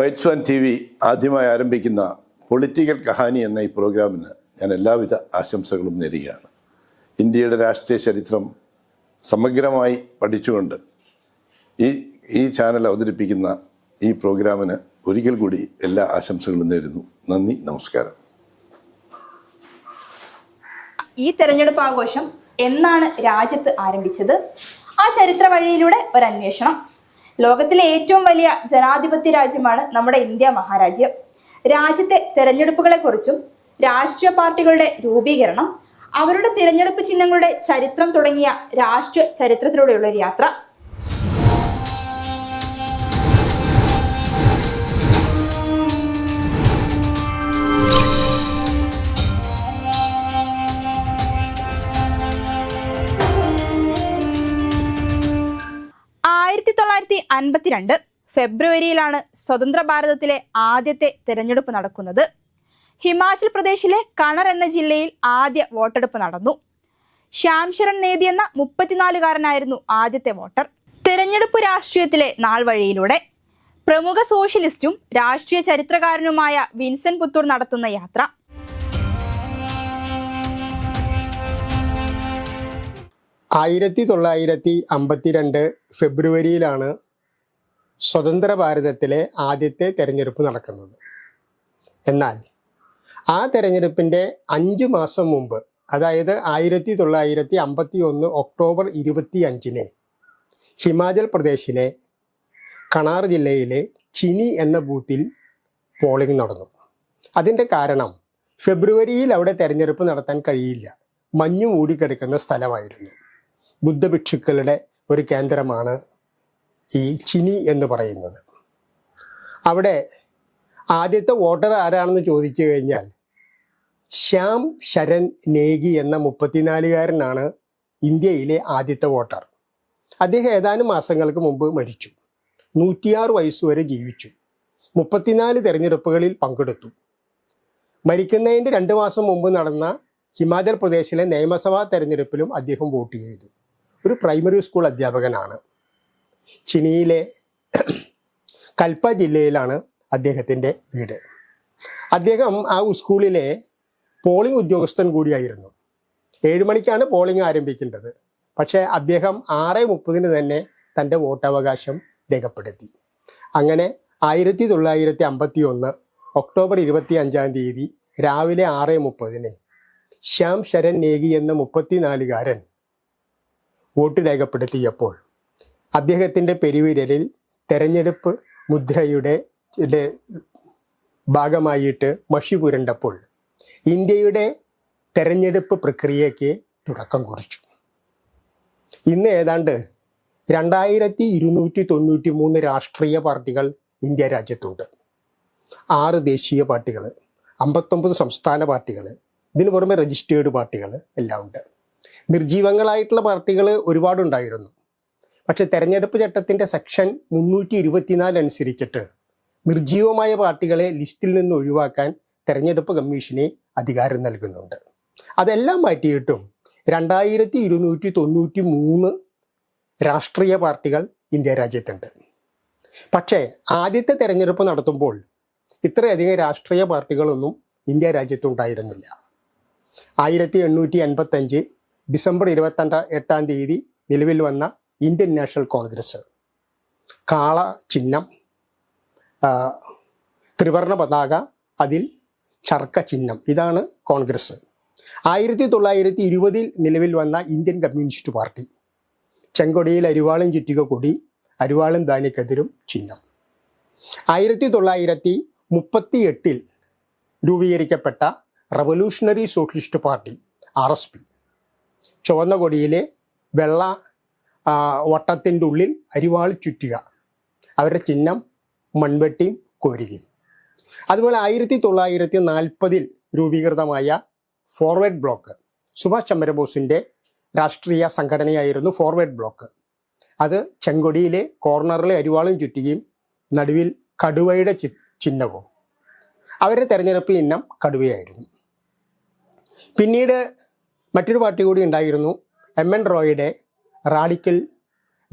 Whites one T V ആദ്യമായി ആരംഭിക്കുന്ന political Kahani എന്ന ഈ പ്രോഗ്രാമിന് ഞാൻ എല്ലാവിധ ആശംസകളും നേരുകയാണ്. ഇന്ത്യയുടെ രാഷ്ട്രീയ ചരിത്രം സമഗ്രമായി പഠിച്ചുകൊണ്ട് ഈ ഈ ചാനൽ അവതരിപ്പിക്കുന്ന ഈ പ്രോഗ്രാമിന് ഒരിക്കൽ കൂടി എല്ലാ ആശംസകളും നേരുന്നു. നന്ദി നമസ്കാരം. ഈ തെരഞ്ഞെടുപ്പ് ആഘോഷം എന്നാണ് രാജ്യത്ത് ആരംഭിച്ചത്? ആ ചരിത്ര വഴിയിലൂടെ ഒരു അന്വേഷണം ലോകത്തിലെ ഏറ്റവും വലിയ ജനാധിപത്യ രാജ്യമാണ് നമ്മുടെ ഇന്ത്യ മഹാരാജ്യം. രാജ്യത്തെ തെരഞ്ഞെടുപ്പുകളെ കുറിച്ചും രാഷ്ട്രീയ പാർട്ടികളുടെ രൂപീകരണം അവരുടെ തിരഞ്ഞെടുപ്പ് ചിഹ്നങ്ങളുടെ ചരിത്രം തുടങ്ങിയ രാഷ്ട്രീയ ചരിത്രത്തിലൂടെയുള്ള ഒരു യാത്ര. തൊള്ളായിരത്തി അൻപത്തിരണ്ട് ഫെബ്രുവരിയിലാണ് സ്വതന്ത്ര ഭാരതത്തിലെ ആദ്യത്തെ തെരഞ്ഞെടുപ്പ് നടക്കുന്നത്. ഹിമാചൽ പ്രദേശിലെ കണർ എന്ന ജില്ലയിൽ ആദ്യ വോട്ടെടുപ്പ് നടന്നു. ശ്യാംശരൺ നേതി എന്ന മുപ്പത്തിനാലുകാരനായിരുന്നു ആദ്യത്തെ വോട്ടർ. തെരഞ്ഞെടുപ്പ് രാഷ്ട്രീയത്തിലെ നാൾ വഴിയിലൂടെ. പ്രമുഖ സോഷ്യലിസ്റ്റും രാഷ്ട്രീയ ചരിത്രകാരനുമായ വിൻസൻ പുത്തൂർ നടത്തുന്ന യാത്ര. ആയിരത്തി തൊള്ളായിരത്തി അമ്പത്തിരണ്ട് ഫെബ്രുവരിയിലാണ് സ്വതന്ത്ര ഭാരതത്തിലെ ആദ്യത്തെ തെരഞ്ഞെടുപ്പ് നടക്കുന്നത്. എന്നാൽ ആ തെരഞ്ഞെടുപ്പിന്റെ അഞ്ച് മാസം മുമ്പ് അതായത് ആയിരത്തി തൊള്ളായിരത്തി അമ്പത്തി ഒന്ന് ഒക്ടോബർ ഇരുപത്തി അഞ്ചിന് ഹിമാചൽ പ്രദേശിലെ കണാർ ജില്ലയിലെ ചിനി എന്ന ബൂത്തിൽ പോളിംഗ് നടന്നു. അതിന്റെ കാരണം ഫെബ്രുവരിയിൽ അവിടെ തെരഞ്ഞെടുപ്പ് നടത്താൻ കഴിയില്ല. മഞ്ഞു മൂടിക്കിടക്കുന്ന സ്ഥലമായിരുന്നു. ബുദ്ധഭിക്ഷുക്കളുടെ ഒരു കേന്ദ്രമാണ് ഈ ചിനി എന്ന് പറയുന്നത്. അവിടെ ആദ്യത്തെ വോട്ടർ ആരാണെന്ന് ചോദിച്ചു കഴിഞ്ഞാൽ ശ്യാം ശരൺ നേഗി എന്ന മുപ്പത്തിനാലുകാരനാണ് ഇന്ത്യയിലെ ആദ്യത്തെ വോട്ടർ. അദ്ദേഹം ഏതാനും മാസങ്ങൾക്ക് മുമ്പ് മരിച്ചു. നൂറ്റിയാറ് വയസ്സുവരെ ജീവിച്ചു. മുപ്പത്തിനാല് തെരഞ്ഞെടുപ്പുകളിൽ പങ്കെടുത്തു. മരിക്കുന്നതിന്റെ രണ്ട് മാസം മുമ്പ് നടന്ന ഹിമാചൽ പ്രദേശിലെ നിയമസഭാ തെരഞ്ഞെടുപ്പിലും അദ്ദേഹം വോട്ട് ചെയ്തു. ഒരു പ്രൈമറി സ്കൂൾ അധ്യാപകനാണ്. ചിനിയിലെ കൽപ്പ ജില്ലയിലാണ് അദ്ദേഹത്തിന്റെ വീട്. അദ്ദേഹം ആ സ്കൂളിലെ പോളിംഗ് ഉദ്യോഗസ്ഥൻ കൂടിയായിരുന്നു. ഏഴ് മണിക്കാണ് പോളിംഗ് ആരംഭിക്കേണ്ടത്. പക്ഷേ അദ്ദേഹം ആറ് മുപ്പതിന് തന്നെ തന്റെ വോട്ടവകാശം രേഖപ്പെടുത്തി. അങ്ങനെ ആയിരത്തി തൊള്ളായിരത്തി അമ്പത്തി ഒന്ന് ഒക്ടോബർ ഇരുപത്തി അഞ്ചാം തീയതി രാവിലെ ആറ് മുപ്പതിന് ശ്യാം ശരൺ നേഗി എന്ന മുപ്പത്തിനാലുകാരൻ വോട്ട് രേഖപ്പെടുത്തിയപ്പോൾ അദ്ദേഹത്തിന്റെ പെരുവിരലിൽ തെരഞ്ഞെടുപ്പ് മുദ്രയുടെ ഭാഗമായിട്ട് മഷി പുരണ്ടപ്പോൾ ഇന്ത്യയുടെ തെരഞ്ഞെടുപ്പ് പ്രക്രിയയ്ക്ക് തുടക്കം കുറിച്ചു. ഇന്ന് ഏതാണ്ട് രണ്ടായിരത്തി ഇരുന്നൂറ്റി തൊണ്ണൂറ്റി മൂന്ന് രാഷ്ട്രീയ പാർട്ടികൾ ഇന്ത്യ രാജ്യത്തുണ്ട്. ആറ് ദേശീയ പാർട്ടികൾ അമ്പത്തൊമ്പത് സംസ്ഥാന പാർട്ടികൾ ഇതിനു പുറമെ രജിസ്റ്റേർഡ് പാർട്ടികൾ എല്ലാം ഉണ്ട് നിർജീവങ്ങളായിട്ടുള്ള പാർട്ടികൾ ഒരുപാടുണ്ടായിരുന്നു. പക്ഷെ തെരഞ്ഞെടുപ്പ് ചട്ടത്തിന്റെ സെക്ഷൻ മുന്നൂറ്റി ഇരുപത്തിനാല് അനുസരിച്ചിട്ട് നിർജീവമായ പാർട്ടികളെ ലിസ്റ്റിൽ നിന്ന് ഒഴിവാക്കാൻ തെരഞ്ഞെടുപ്പ് കമ്മീഷനെ അധികാരം നൽകുന്നുണ്ട്. അതെല്ലാം മാറ്റിയിട്ടും രണ്ടായിരത്തി ഇരുന്നൂറ്റി തൊണ്ണൂറ്റി മൂന്ന് രാഷ്ട്രീയ പാർട്ടികൾ ഇന്ത്യ രാജ്യത്തുണ്ട്. പക്ഷേ ആദ്യത്തെ തെരഞ്ഞെടുപ്പ് നടത്തുമ്പോൾ ഇത്രയധികം രാഷ്ട്രീയ പാർട്ടികളൊന്നും ഇന്ത്യ രാജ്യത്തുണ്ടായിരുന്നില്ല. ആയിരത്തി എണ്ണൂറ്റി എൺപത്തഞ്ച് ഡിസംബർ ഇരുപത്തണ്ട എട്ടാം തീയതി നിലവിൽ വന്ന ഇന്ത്യൻ നാഷണൽ കോൺഗ്രസ് കാള ചിഹ്നം ത്രിവർണ പതാക അതിൽ ചർക്ക ചിഹ്നം. ഇതാണ് കോൺഗ്രസ് ആയിരത്തി തൊള്ളായിരത്തി ഇരുപതിൽ നിലവിൽ വന്ന ഇന്ത്യൻ കമ്മ്യൂണിസ്റ്റ് പാർട്ടി ചെങ്കൊടിയിൽ അരിവാളും ചുറ്റിക കൊടി അരിവാളും ധാന്യക്കെതിരും ചിഹ്നം. ആയിരത്തി തൊള്ളായിരത്തി മുപ്പത്തി എട്ടിൽ രൂപീകരിക്കപ്പെട്ട revolutionary socialist party R S P ചുവന്ന കൊടിയിലെ വെള്ള വട്ടത്തിന്റെ ഉള്ളിൽ അരിവാൾ ചുറ്റുക. അവരുടെ ചിഹ്നം മൺവെട്ടിയും കോരുകയും. അതുപോലെ ആയിരത്തി തൊള്ളായിരത്തി നാൽപ്പതിൽ രൂപീകൃതമായ ഫോർവേഡ് ബ്ലോക്ക്. സുഭാഷ് ചന്ദ്രബോസിന്റെ രാഷ്ട്രീയ സംഘടനയായിരുന്നു ഫോർവേഡ് ബ്ലോക്ക്. അത് ചെങ്കൊടിയിലെ കോർണറിലെ അരിവാളും ചുറ്റുകയും നടുവിൽ കടുവയുടെ ചി ചിഹ്നവും. അവരുടെ തെരഞ്ഞെടുപ്പ് ചിഹ്നം കടുവയായിരുന്നു. പിന്നീട് മറ്റൊരു പാർട്ടി കൂടി ഉണ്ടായിരുന്നു എം എൻ റോയുടെ റാഡിക്കൽ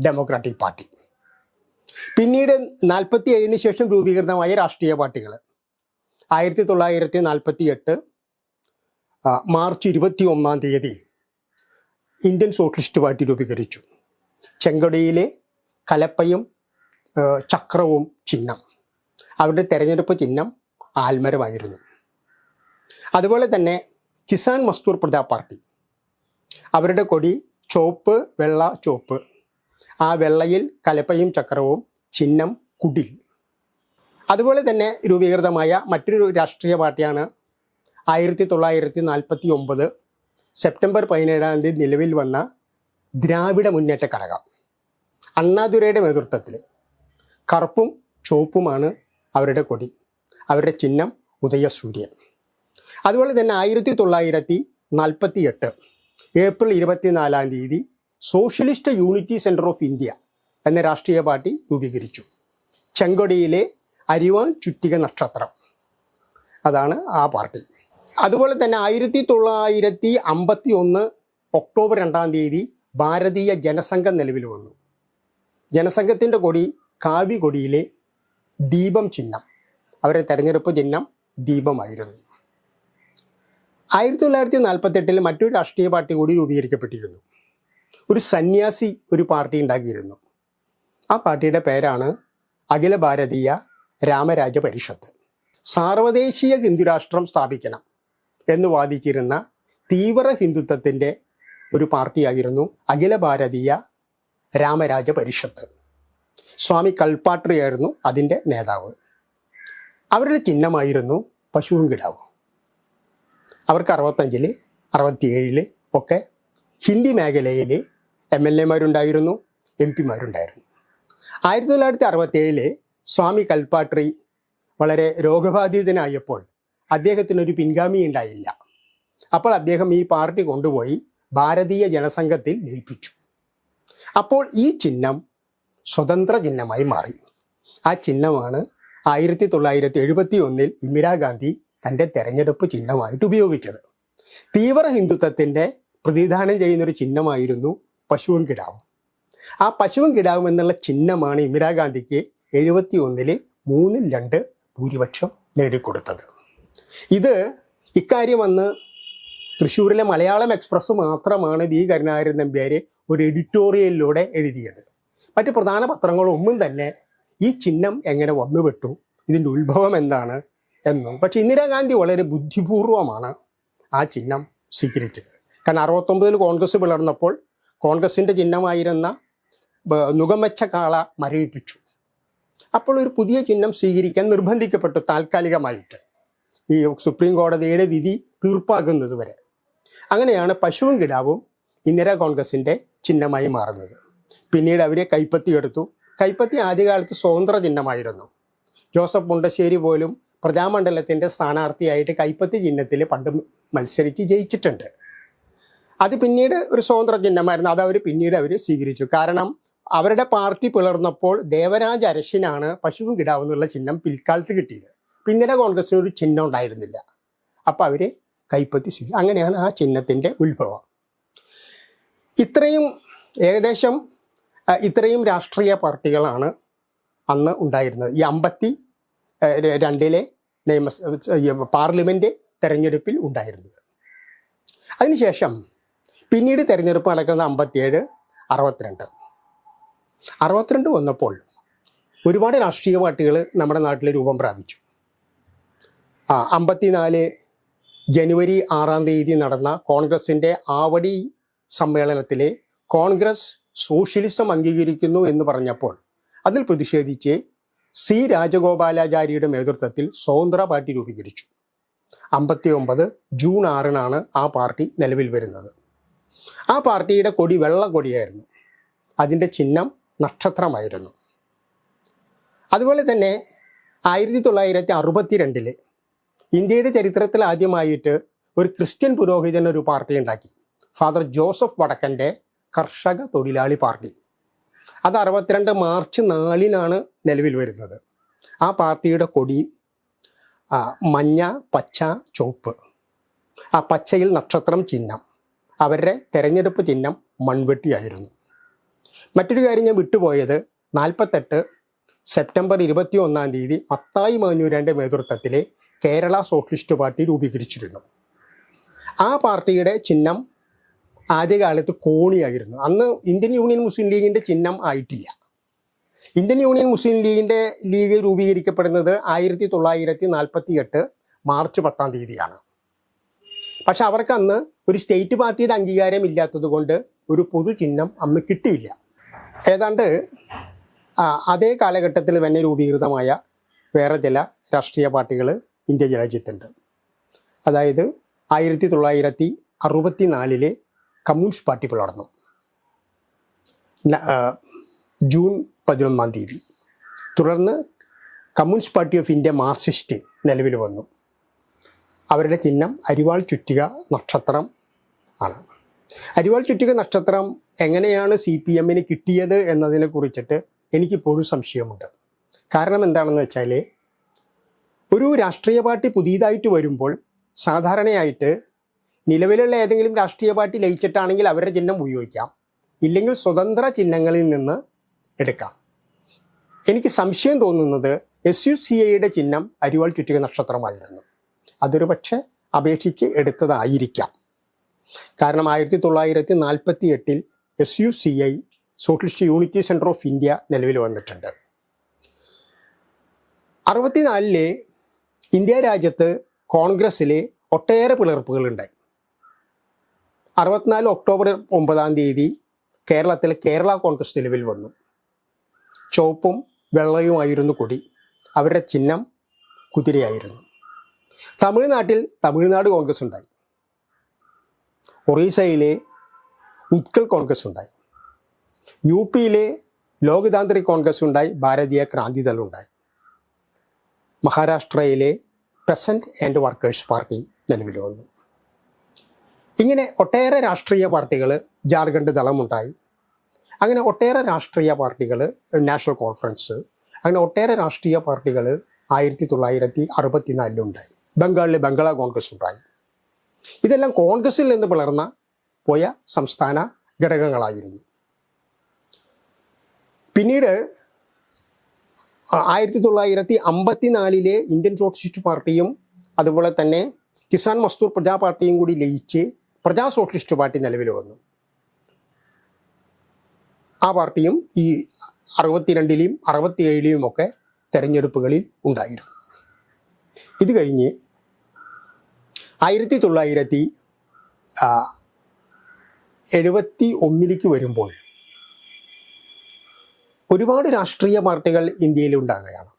ഡെമോക്രാറ്റിക് പാർട്ടി. പിന്നീട് നാൽപ്പത്തി ഏഴിന് ശേഷം രൂപീകൃതമായ രാഷ്ട്രീയ പാർട്ടികൾ. ആയിരത്തി തൊള്ളായിരത്തി നാൽപ്പത്തി എട്ട് മാർച്ച് ഇരുപത്തി ഒന്നാം തീയതി ഇന്ത്യൻ സോഷ്യലിസ്റ്റ് പാർട്ടി രൂപീകരിച്ചു. ചെങ്കടയിലെ കലപ്പയും ചക്രവും ചിഹ്നം. അവരുടെ തെരഞ്ഞെടുപ്പ് ചിഹ്നം ആൽമരമായിരുന്നു. അതുപോലെ തന്നെ കിസാൻ മസ്തൂർ പ്രജാ പാർട്ടി. അവരുടെ കൊടി ചുവപ്പ് വെള്ള ചോപ്പ്. ആ വെള്ളയിൽ കലപ്പയും ചക്രവും ചിഹ്നം കുടിൽ അതുപോലെ തന്നെ രൂപീകൃതമായ മറ്റൊരു രാഷ്ട്രീയ പാർട്ടിയാണ് ആയിരത്തി തൊള്ളായിരത്തി നാൽപ്പത്തി ഒമ്പത് സെപ്റ്റംബർ പതിനേഴാം തീയതി നിലവിൽ വന്ന ദ്രാവിഡ മുന്നേറ്റ കഴകം അണ്ണാദുരയുടെ നേതൃത്വത്തിൽ കറുപ്പും ചുവപ്പുമാണ് അവരുടെ കൊടി. അവരുടെ ചിഹ്നം ഉദയസൂര്യൻ. അതുപോലെ തന്നെ ആയിരത്തി തൊള്ളായിരത്തി നാൽപ്പത്തി എട്ട് ഏപ്രിൽ ഇരുപത്തിനാലാം തീയതി socialist unity centre of India എന്ന രാഷ്ട്രീയ പാർട്ടി രൂപീകരിച്ചു. ചെങ്കൊടിയിലെ അരിവാൻ ചുറ്റിക നക്ഷത്രം. അതാണ് ആ പാർട്ടി. അതുപോലെ തന്നെ ആയിരത്തി തൊള്ളായിരത്തി അമ്പത്തി ഒന്ന് ഒക്ടോബർ രണ്ടാം തീയതി ഭാരതീയ ജനസംഘം നിലവിൽ വന്നു. ജനസംഘത്തിന്റെ കൊടി കാവി കൊടിയിലെ ദീപം ചിഹ്നം. അവരുടെ തെരഞ്ഞെടുപ്പ് ചിഹ്നം ദീപമായിരുന്നു. ആയിരത്തി തൊള്ളായിരത്തി നാൽപ്പത്തെട്ടിൽ മറ്റൊരു രാഷ്ട്രീയ പാർട്ടി കൂടി രൂപീകരിക്കപ്പെട്ടിരുന്നു. ഒരു സന്യാസി ഒരു പാർട്ടി ഉണ്ടാക്കിയിരുന്നു. ആ പാർട്ടിയുടെ പേരാണ് അഖില ഭാരതീയ രാമരാജ പരിഷത്ത്. സാർവദേശീയ ഹിന്ദുരാഷ്ട്രം സ്ഥാപിക്കണം എന്ന് വാദിച്ചിരുന്ന തീവ്ര ഹിന്ദുത്വത്തിന്റെ ഒരു പാർട്ടിയായിരുന്നു അഖില ഭാരതീയ രാമരാജ പരിഷത്ത്. സ്വാമി കൽപ്പാട്രിയായിരുന്നു അതിന്റെ നേതാവ്. അവരുടെ ചിഹ്നമായിരുന്നു പശുവും കിടാവും അവർക്ക് അറുപത്തഞ്ചിൽ അറുപത്തിയേഴിൽ ഒക്കെ ഹിന്ദി മേഖലയിൽ എം എൽ എമാരുണ്ടായിരുന്നു എം പിമാരുണ്ടായിരുന്നു. ആയിരത്തി തൊള്ളായിരത്തി അറുപത്തേഴിൽ സ്വാമി കൽപ്പാട്രി വളരെ രോഗബാധിതനായപ്പോൾ അദ്ദേഹത്തിനൊരു പിൻഗാമി ഉണ്ടായില്ല. അപ്പോൾ അദ്ദേഹം ഈ പാർട്ടി കൊണ്ടുപോയി ഭാരതീയ ജനസംഘത്തിൽ ലയിപ്പിച്ചു അപ്പോൾ ഈ ചിഹ്നം സ്വതന്ത്ര ചിഹ്നമായി മാറി. ആ ചിഹ്നമാണ് ആയിരത്തി തൊള്ളായിരത്തി എഴുപത്തി ഒന്നിൽ ഇന്ദിരാഗാന്ധി തന്റെ തെരഞ്ഞെടുപ്പ് ചിഹ്നമായിട്ട് ഉപയോഗിച്ചത്. തീവ്ര ഹിന്ദുത്വത്തിന്റെ പ്രതിദാനം ചെയ്യുന്നൊരു ചിഹ്നമായിരുന്നു പശുവും കിടാവും. ആ പശുവും കിടാവും എന്നുള്ള ചിഹ്നമാണ് ഇന്ദിരാഗാന്ധിക്ക് എഴുപത്തി ഒന്നിൽ മൂന്നിൽ രണ്ട് ഭൂരിപക്ഷം നേടിക്കൊടുത്തത്. ഇത് ഇക്കാര്യം അന്ന് തൃശ്ശൂരിലെ മലയാളം എക്സ്പ്രസ് മാത്രമാണ് വി. കരുണാകരൻ നമ്പ്യാര് ഒരു എഡിറ്റോറിയലിലൂടെ എഴുതിയത്. മറ്റ് പ്രധാന പത്രങ്ങളൊന്നും തന്നെ ഈ ചിഹ്നം എങ്ങനെ വന്നുപെട്ടു ഇതിന്റെ ഉത്ഭവം എന്താണ് എന്നും. പക്ഷെ ഇന്ദിരാഗാന്ധി വളരെ ബുദ്ധിപൂർവമാണ് ആ ചിഹ്നം സ്വീകരിച്ചത്. കാരണം അറുപത്തൊമ്പതിൽ കോൺഗ്രസ് വിളർന്നപ്പോൾ കോൺഗ്രസിന്റെ ചിഹ്നമായിരുന്ന നുകമച്ച കാള മരവിപ്പിച്ചു. അപ്പോൾ ഒരു പുതിയ ചിഹ്നം സ്വീകരിക്കാൻ നിർബന്ധിക്കപ്പെട്ടു താൽക്കാലികമായിട്ട്. ഈ സുപ്രീം കോടതിയുടെ വിധി തീർപ്പാക്കുന്നത് വരെ. അങ്ങനെയാണ് പശുവും കിടാവും ഇന്ദിരാ കോൺഗ്രസിന്റെ ചിഹ്നമായി മാറുന്നത്. പിന്നീട് അവരെ കൈപ്പത്തി എടുത്തു കൈപ്പത്തി ആദ്യകാലത്ത് സ്വതന്ത്ര ചിഹ്നമായിരുന്നു. ജോസഫ് മുണ്ടശ്ശേരി പോലും പ്രജാമണ്ഡലത്തിന്റെ സ്ഥാനാർത്ഥിയായിട്ട് കൈപ്പത്തി ചിഹ്നത്തിൽ പണ്ട് മത്സരിച്ച് ജയിച്ചിട്ടുണ്ട്. അത് പിന്നീട് ഒരു സ്വതന്ത്ര ചിഹ്നമായിരുന്നു. അത് അവർ പിന്നീട് അവർ സ്വീകരിച്ചു. കാരണം അവരുടെ പാർട്ടി പിളർന്നപ്പോൾ ദേവരാജ് അരശിനാണ് പശുവും കിടാവെന്നുള്ള ചിഹ്നം പിൽക്കാലത്ത് കിട്ടിയത്. പിന്നീട് കോൺഗ്രസിന് ഒരു ചിഹ്നം ഉണ്ടായിരുന്നില്ല. അപ്പം അവർ കൈപ്പത്തി സ്വീകരി അങ്ങനെയാണ് ആ ചിഹ്നത്തിന്റെ ഉത്ഭവം. ഇത്രയും ഏകദേശം ഇത്രയും രാഷ്ട്രീയ പാർട്ടികളാണ് അന്ന് ഉണ്ടായിരുന്നത്. ഈ അമ്പത്തി രണ്ടിലെ നിയമസ പാർലമെന്റ് തെരഞ്ഞെടുപ്പിൽ ഉണ്ടായിരുന്നത്. അതിനുശേഷം പിന്നീട് തെരഞ്ഞെടുപ്പ് നടക്കുന്നത് അമ്പത്തിയേഴ് അറുപത്തിരണ്ട്. അറുപത്തിരണ്ട് വന്നപ്പോൾ ഒരുപാട് രാഷ്ട്രീയ പാർട്ടികൾ നമ്മുടെ നാട്ടിൽ രൂപം പ്രാപിച്ചു. ആ അമ്പത്തിനാല് ജനുവരി ആറാം തീയതി നടന്ന കോൺഗ്രസിന്റെ ആവടി സമ്മേളനത്തിലെ കോൺഗ്രസ് സോഷ്യലിസം അംഗീകരിക്കുന്നു എന്ന് പറഞ്ഞപ്പോൾ അതിൽ പ്രതിഷേധിച്ച് സി രാജഗോപാലാചാര്യയുടെ നേതൃത്വത്തിൽ സ്വതന്ത്ര പാർട്ടി രൂപീകരിച്ചു. അമ്പത്തി ഒമ്പത് ജൂൺ ആറിനാണ് ആ പാർട്ടി നിലവിൽ വരുന്നത്. ആ പാർട്ടിയുടെ കൊടി വെള്ള കൊടിയായിരുന്നു. അതിന്റെ ചിഹ്നം നക്ഷത്രമായിരുന്നു. അതുപോലെ തന്നെ ആയിരത്തി തൊള്ളായിരത്തി അറുപത്തി രണ്ടിൽ ഇന്ത്യയുടെ ചരിത്രത്തിൽ ആദ്യമായിട്ട് ഒരു ക്രിസ്ത്യൻ പുരോഹിതൻ ഒരു പാർട്ടി ഉണ്ടാക്കി. ഫാദർ ജോസഫ് വടക്കന്റെ കർഷക തൊഴിലാളി പാർട്ടി. അത് അറുപത്തിരണ്ട് മാർച്ച് നാലിനാണ് നിലവിൽ വരുന്നത്. ആ പാർട്ടിയുടെ കൊടി മഞ്ഞ പച്ച ചുവപ്പ്. ആ പച്ചയിൽ നക്ഷത്രം ചിഹ്നം. അവരുടെ തെരഞ്ഞെടുപ്പ് ചിഹ്നം മൺവെട്ടിയായിരുന്നു. മറ്റൊരു കാര്യം ഞാൻ വിട്ടുപോയത്. നാൽപ്പത്തെട്ട് സെപ്റ്റംബർ ഇരുപത്തി ഒന്നാം തീയതി മത്തായി മാഞ്ഞൂരാന്റെ നേതൃത്വത്തിലെ കേരള സോഷ്യലിസ്റ്റ് പാർട്ടി രൂപീകരിച്ചിരുന്നു. ആ പാർട്ടിയുടെ ചിഹ്നം ആദ്യകാലത്ത് കോണിയായിരുന്നു. അന്ന് ഇന്ത്യൻ യൂണിയൻ മുസ്ലിം ലീഗിന്റെ ചിഹ്നം ആയിട്ടില്ല. ഇന്ത്യൻ യൂണിയൻ മുസ്ലിം ലീഗിന്റെ ലീഗ് രൂപീകരിക്കപ്പെടുന്നത് ആയിരത്തി തൊള്ളായിരത്തി നാൽപ്പത്തി എട്ട് മാർച്ച് പത്താം തീയതിയാണ്. പക്ഷെ അവർക്കന്ന് ഒരു സ്റ്റേറ്റ് പാർട്ടിയുടെ അംഗീകാരം ഇല്ലാത്തത് കൊണ്ട് ഒരു പൊതു ചിഹ്നം അന്ന് കിട്ടിയില്ല. ഏതാണ്ട് അതേ കാലഘട്ടത്തിൽ തന്നെ രൂപീകൃതമായ വേറെ ചില രാഷ്ട്രീയ പാർട്ടികൾ ഇന്ത്യ രാജ്യത്തുണ്ട്. അതായത് ആയിരത്തി തൊള്ളായിരത്തി അറുപത്തി നാലിലെ കമ്മ്യൂണിസ്റ്റ് പാർട്ടി പിളർന്നു ജൂൺ പതിനൊന്നാം തീയതി. തുടർന്ന് communist party of India Marxist നിലവിൽ വന്നു. അവരുടെ ചിഹ്നം അരിവാൾ ചുറ്റിക നക്ഷത്രം ആണ്. അരിവാൾ ചുറ്റിക നക്ഷത്രം എങ്ങനെയാണ് സി പി എമ്മിന് കിട്ടിയത് എന്നതിനെ കുറിച്ചിട്ട് എനിക്കിപ്പോഴും സംശയമുണ്ട്. കാരണം എന്താണെന്ന് വെച്ചാൽ ഒരു രാഷ്ട്രീയ പാർട്ടി പുതിയതായിട്ട് വരുമ്പോൾ സാധാരണയായിട്ട് നിലവിലുള്ള ഏതെങ്കിലും രാഷ്ട്രീയ പാർട്ടി ലയിച്ചിട്ടാണെങ്കിൽ അവരുടെ ചിഹ്നം ഉപയോഗിക്കാം. ഇല്ലെങ്കിൽ സ്വതന്ത്ര ചിഹ്നങ്ങളിൽ നിന്ന് എടുക്കാം. എനിക്ക് സംശയം തോന്നുന്നത് എസ് യു സി ഐയുടെ ചിഹ്നം അരിവാൾ ചുറ്റിക നക്ഷത്രമായിരുന്നു. അതൊരു പക്ഷേ അപേക്ഷിച്ച് എടുത്തതായിരിക്കാം. കാരണം ആയിരത്തി തൊള്ളായിരത്തി നാൽപ്പത്തി എട്ടിൽ S U C I socialist unity centre of India നിലവിൽ വന്നിട്ടുണ്ട്. അറുപത്തിനാലിലെ ഇന്ത്യ രാജ്യത്ത് കോൺഗ്രസ്സിലെ ഒട്ടേറെ പിളർപ്പുകളുണ്ടായി. അറുപത്തിനാല് ഒക്ടോബർ ഒമ്പതാം തീയതി കേരളത്തിൽ കേരള കോൺഗ്രസ് നിലവിൽ വന്നു. ചുവപ്പും വെള്ളയുമായിരുന്നു കൊടി. അവരുടെ ചിഹ്നം കുതിരയായിരുന്നു. തമിഴ്നാട്ടിൽ തമിഴ്നാട് കോൺഗ്രസ് ഉണ്ടായി. ഒറീസയിലെ ഉത്കൽ കോൺഗ്രസ് ഉണ്ടായി. യു പിയിലെ ലോകതാന്ത്രിക് കോൺഗ്രസ് ഉണ്ടായി. ഭാരതീയ ക്രാന്തിദൾ ഉണ്ടായി. മഹാരാഷ്ട്രയിലെ പെസന്റ് ആൻഡ് വർക്കേഴ്സ് പാർട്ടി നിലവിൽ വന്നു. ഇങ്ങനെ ഒട്ടേറെ രാഷ്ട്രീയ പാർട്ടികൾ ജാർഖണ്ഡ് ദളമുണ്ടായി അങ്ങനെ ഒട്ടേറെ രാഷ്ട്രീയ പാർട്ടികൾ നാഷണൽ കോൺഫറൻസ് അങ്ങനെ ഒട്ടേറെ രാഷ്ട്രീയ പാർട്ടികൾ ആയിരത്തി തൊള്ളായിരത്തി അറുപത്തിനാലിലുണ്ടായി ബംഗാളിൽ ബംഗാള കോൺഗ്രസ് ഉണ്ടായി. ഇതെല്ലാം കോൺഗ്രസിൽ നിന്ന് പിളർന്ന പോയ സംസ്ഥാന ഘടകങ്ങളായിരുന്നു. പിന്നീട് ആയിരത്തി തൊള്ളായിരത്തി അമ്പത്തിനാലിലെ ഇന്ത്യൻ സോഷ്യലിസ്റ്റ് പാർട്ടിയും അതുപോലെ തന്നെ കിസാൻ മസ്തൂർ പ്രജാ പാർട്ടിയും കൂടി ലയിച്ച് പ്രജാ സോഷ്യലിസ്റ്റ് പാർട്ടി നിലവിൽ വന്നു. ആ പാർട്ടിയും ഈ അറുപത്തിരണ്ടിലെയും അറുപത്തിയേഴിലെയും ഒക്കെ തെരഞ്ഞെടുപ്പുകളിൽ ഉണ്ടായിരുന്നു. ഇത് കഴിഞ്ഞ് ആയിരത്തി തൊള്ളായിരത്തി എഴുപത്തി ഒന്നിലേക്ക് വരുമ്പോൾ ഒരുപാട് രാഷ്ട്രീയ പാർട്ടികൾ ഇന്ത്യയിൽ ഉണ്ടാകുകയാണ്.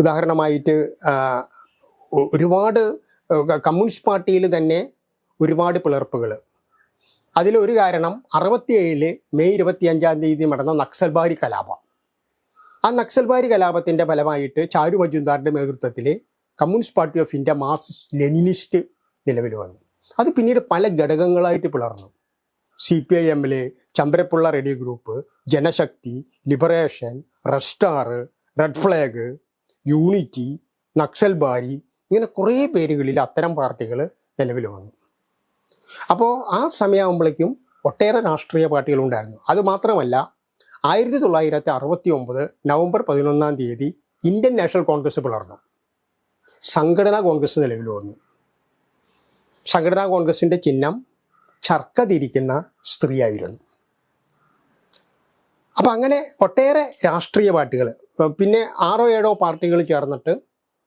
ഉദാഹരണമായിട്ട് ഒരുപാട് കമ്മ്യൂണിസ്റ്റ് പാർട്ടിയിൽ തന്നെ ഒരുപാട് പിളർപ്പുകൾ. അതിലൊരു കാരണം അറുപത്തിയേഴിൽ മെയ് ഇരുപത്തിയഞ്ചാം തീയതി നടന്ന നക്സൽബാരി കലാപം. ആ നക്സൽബാരി കലാപത്തിന്റെ ഫലമായിട്ട് ചാരു മജുംദാറിന്റെ നേതൃത്വത്തിൽ communist party of India Marxist Leninist നിലവിൽ വന്നു. അത് പിന്നീട് പല ഘടകങ്ങളായിട്ട് പിളർന്നു. സി പി ഐ എമ്മിൽ Chandrapulla Reddy group Janashakti liberation red star red flag unity Naxalbari ഇങ്ങനെ കുറേ പേരുകളിൽ അത്തരം പാർട്ടികൾ നിലവിൽ വന്നു. അപ്പോൾ ആ സമയമാകുമ്പോഴേക്കും ഒട്ടേറെ രാഷ്ട്രീയ പാർട്ടികൾ ഉണ്ടായിരുന്നു. അത് മാത്രമല്ല ആയിരത്തി തൊള്ളായിരത്തി അറുപത്തി ഒമ്പത് നവംബർ പതിനൊന്നാം തീയതി ഇന്ത്യൻ നാഷണൽ കോൺഗ്രസ് പിളർന്നു. സംഘടനാ കോൺഗ്രസ് നിലവിൽ വന്നു. സംഘടനാ കോൺഗ്രസിന്റെ ചിഹ്നം ചർക്ക തിരിക്കുന്ന സ്ത്രീയായിരുന്നു. അപ്പം അങ്ങനെ ഒട്ടേറെ രാഷ്ട്രീയ പാർട്ടികൾ പിന്നെ ആറോ ഏഴോ പാർട്ടികൾ ചേർന്നിട്ട്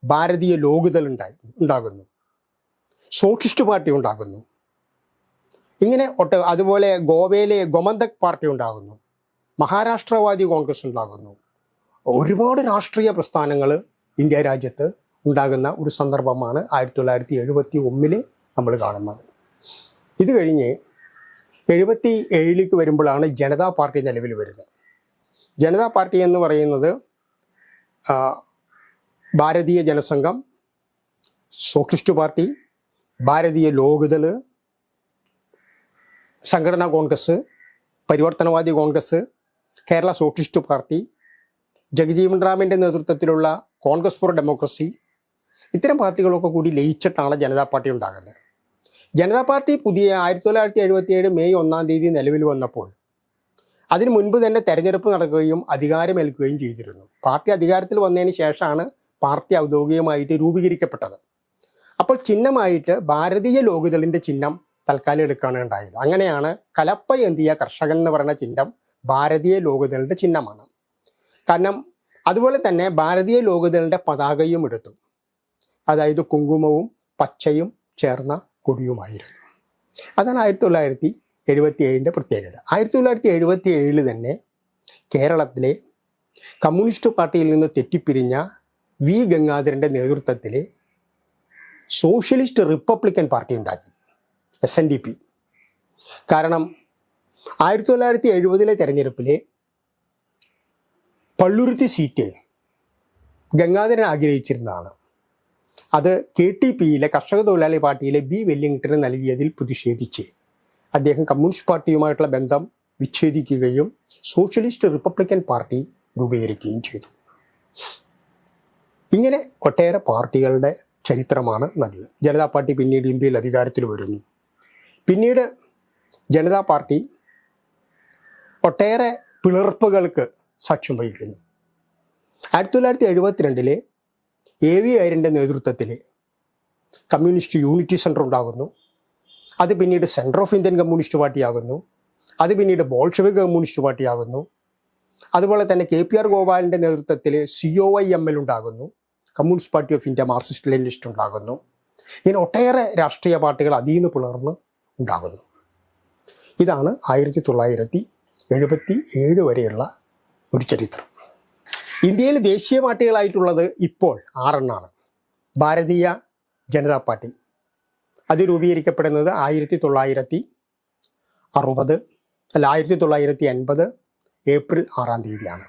ഭാരതീയ ലോകതൽ ഉണ്ടായി ഉണ്ടാകുന്നു. സോഷ്യലിസ്റ്റ് പാർട്ടി ഉണ്ടാകുന്നു. ഇങ്ങനെ ഒട്ട അതുപോലെ ഗോവയിലെ ഗോമന്തക് പാർട്ടി ഉണ്ടാകുന്നു. മഹാരാഷ്ട്രവാദി കോൺഗ്രസ് ഉണ്ടാകുന്നു. ഒരുപാട് രാഷ്ട്രീയ പ്രസ്ഥാനങ്ങൾ ഇന്ത്യ രാജ്യത്ത് ഉണ്ടാകുന്ന ഒരു സന്ദർഭമാണ് ആയിരത്തി തൊള്ളായിരത്തി എഴുപത്തി ഒന്നിൽ നമ്മൾ കാണുന്നത്. ഇത് കഴിഞ്ഞ് എഴുപത്തി ഏഴിലേക്ക് വരുമ്പോഴാണ് ജനതാ പാർട്ടി നിലവിൽ വരുന്നത്. ജനതാ പാർട്ടി എന്ന് പറയുന്നത് ഭാരതീയ ജനസംഘം socialist party Bharatiya Lok Dal Sanghatana Congress Parivartanvadi Congress Kerala socialist party Jagjivan റാമിന്റെ നേതൃത്വത്തിലുള്ള കോൺഗ്രസ് ഫോർ ഡെമോക്രസി ഇത്തരം പാർട്ടികളൊക്കെ കൂടി ലയിച്ചിട്ടാണ് ജനതാ പാർട്ടി ഉണ്ടാകുന്നത്. ജനതാ പാർട്ടി പുതിയ ആയിരത്തി തൊള്ളായിരത്തി എഴുപത്തി ഏഴ് മെയ് ഒന്നാം തീയതി നിലവിൽ വന്നപ്പോൾ അതിനു മുൻപ് തന്നെ തെരഞ്ഞെടുപ്പ് നടക്കുകയും അധികാരമേൽക്കുകയും ചെയ്തിരുന്നു. പാർട്ടി അധികാരത്തിൽ വന്നതിന് ശേഷമാണ് പാർട്ടി ഔദ്യോഗികമായിട്ട് രൂപീകരിക്കപ്പെട്ടത്. അപ്പോൾ ചിഹ്നമായിട്ട് ഭാരതീയ ലോകദളിന്റെ ചിഹ്നം തൽക്കാലം എടുക്കുകയാണ് ഉണ്ടായത്. അങ്ങനെയാണ് കലപ്പ എന്തിയ കർഷകൻ എന്ന് പറയുന്ന ചിഹ്നം ഭാരതീയ ലോകദളിന്റെ ചിഹ്നമാണ്. കാരണം അതുപോലെ തന്നെ ഭാരതീയ ലോകദളിന്റെ പതാകയും എടുത്തു. അതായത് കുങ്കുമവും പച്ചയും ചേർന്ന കൊടിയുമായിരുന്നു. അതാണ് ആയിരത്തി തൊള്ളായിരത്തി എഴുപത്തി ഏഴിന്റെ പ്രത്യേകത. ആയിരത്തി തൊള്ളായിരത്തി എഴുപത്തി ഏഴിൽ തന്നെ കേരളത്തിലെ കമ്മ്യൂണിസ്റ്റ് പാർട്ടിയിൽ നിന്ന് തെറ്റിപ്പിരിഞ്ഞ വി ഗംഗാധരന്റെ നേതൃത്വത്തിൽ സോഷ്യലിസ്റ്റ് റിപ്പബ്ലിക്കൻ പാർട്ടി ഉണ്ടാക്കി എസ് എൻ ഡി പി കാരണം ആയിരത്തി തൊള്ളായിരത്തി എഴുപതിലെ തെരഞ്ഞെടുപ്പിൽ പള്ളുരുത്തി സീറ്റ് ഗംഗാധരൻ ആഗ്രഹിച്ചിരുന്നതാണ്. അത് കെ ടി പിയിലെ കർഷക തൊഴിലാളി പാർട്ടിയിലെ ബി വെല്ലിംഗ്ടന് നൽകിയതിൽ പ്രതിഷേധിച്ച് അദ്ദേഹം കമ്മ്യൂണിസ്റ്റ് പാർട്ടിയുമായിട്ടുള്ള ബന്ധം വിച്ഛേദിക്കുകയും സോഷ്യലിസ്റ്റ് റിപ്പബ്ലിക്കൻ പാർട്ടി രൂപീകരിക്കുകയും ചെയ്തു. ഇങ്ങനെ ഒട്ടേറെ പാർട്ടികളുടെ ചരിത്രമാണ് നല്ലത്. ജനതാ പാർട്ടി പിന്നീട് ഇന്ത്യയിൽ അധികാരത്തിൽ വരുന്നു. പിന്നീട് ജനതാ പാർട്ടി ഒട്ടേറെ പിളർപ്പുകൾക്ക് സാക്ഷ്യം വഹിക്കുന്നു. ആയിരത്തി തൊള്ളായിരത്തി എഴുപത്തിരണ്ടിലെ എ വി അയരിന്റെ നേതൃത്വത്തിൽ കമ്മ്യൂണിസ്റ്റ് യൂണിറ്റി സെന്റർ ഉണ്ടാകുന്നു. അത് പിന്നീട് centre of Indian communist party ആകുന്നു അത് പിന്നീട് ബോൾഷവിക് കമ്മ്യൂണിസ്റ്റ് പാർട്ടി ആകുന്നു അതുപോലെ തന്നെ കെ പി ആർ ഗോപാലിന്റെ നേതൃത്വത്തിൽ C O I M L ഉണ്ടാകുന്നു. Communist party of India Marxist Leninist ഉണ്ടാകുന്നു. ഇങ്ങനെ ഒട്ടേറെ രാഷ്ട്രീയ പാർട്ടികൾ അതിൽ നിന്ന് പിളർന്ന് ഉണ്ടാകുന്നു. ഇതാണ് ആയിരത്തി തൊള്ളായിരത്തി എഴുപത്തി ഏഴ് വരെയുള്ള ഒരു ചരിത്രം. ഇന്ത്യയിൽ ദേശീയ പാർട്ടികളായിട്ടുള്ളത് ഇപ്പോൾ ആറെണ്ണാണ് ഭാരതീയ ജനതാ പാർട്ടി. അത് രൂപീകരിക്കപ്പെടുന്നത് ആയിരത്തി തൊള്ളായിരത്തി അറുപത് അല്ല ആയിരത്തി തൊള്ളായിരത്തി എൺപത് ഏപ്രിൽ ആറാം തീയതിയാണ്.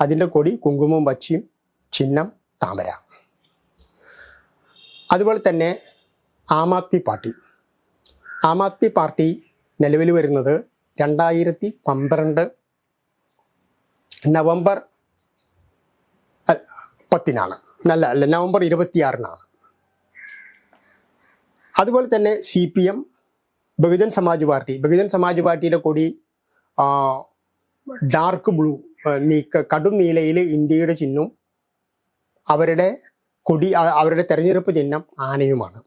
അതിന്റെ കൊടി കുങ്കുമവും വച്ചിയും ചിഹ്നം താമര. അതുപോലെ തന്നെ ആം ആദ്മി പാർട്ടി. ആം ആദ്മി പാർട്ടി നിലവിൽ വരുന്നത് രണ്ടായിരത്തി പന്ത്രണ്ട് നവംബർ പത്തിനാണ്. അല്ല അല്ല നവംബർ ഇരുപത്തിയാറിനാണ്. അതുപോലെ തന്നെ C P M Bahujan Samaj party. Bahujan Samaj പാർട്ടിയുടെ കൊടി ഡാർക്ക് ബ്ലൂ നീക്ക കടും നീലയിൽ ഇന്ത്യയുടെ ചിഹ്നവും അവരുടെ കൊടി അവരുടെ തെരഞ്ഞെടുപ്പ് ചിഹ്നം ആനയുമാണ്.